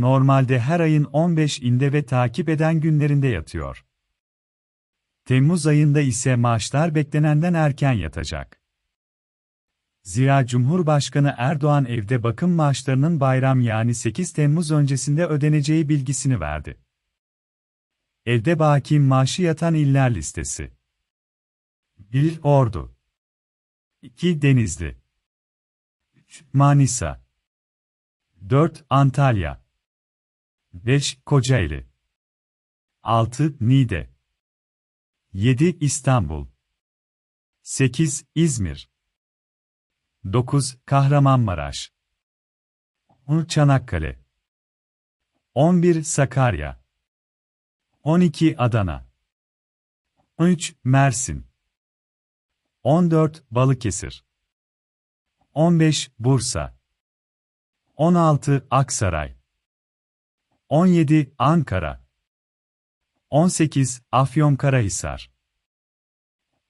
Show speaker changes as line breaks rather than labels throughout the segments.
normalde her ayın 15'inde ve takip eden günlerinde yatıyor. Temmuz ayında ise maaşlar beklenenden erken yatacak. Zira Cumhurbaşkanı Erdoğan evde bakım maaşlarının bayram yani 8 Temmuz öncesinde ödeneceği bilgisini verdi. Evde baki maaşı yatan iller listesi. 1. Ordu 2. Denizli 3. Manisa 4. Antalya 5. Kocaeli 6. Niğde 7. İstanbul 8. İzmir 9. Kahramanmaraş 10. Çanakkale 11. Sakarya 12. Adana 13. Mersin 14. Balıkesir 15. Bursa 16. Aksaray 17. Ankara 18. Afyonkarahisar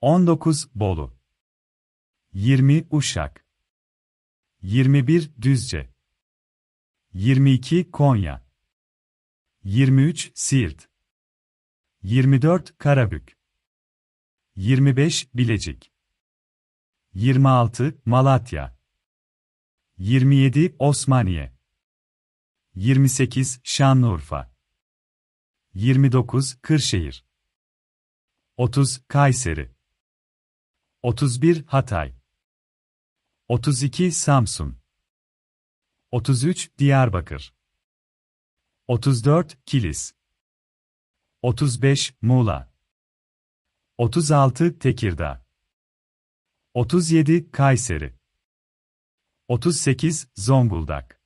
19. Bolu 20. Uşak 21. Düzce 22. Konya 23. Siirt 24. Karabük 25. Bilecik 26. Malatya 27. Osmaniye 28. Şanlıurfa 29. Kırşehir 30. Kayseri 31. Hatay 32. Samsun 33. Diyarbakır 34. Kilis 35. Muğla 36. Tekirdağ 37. Kayseri 38. Zonguldak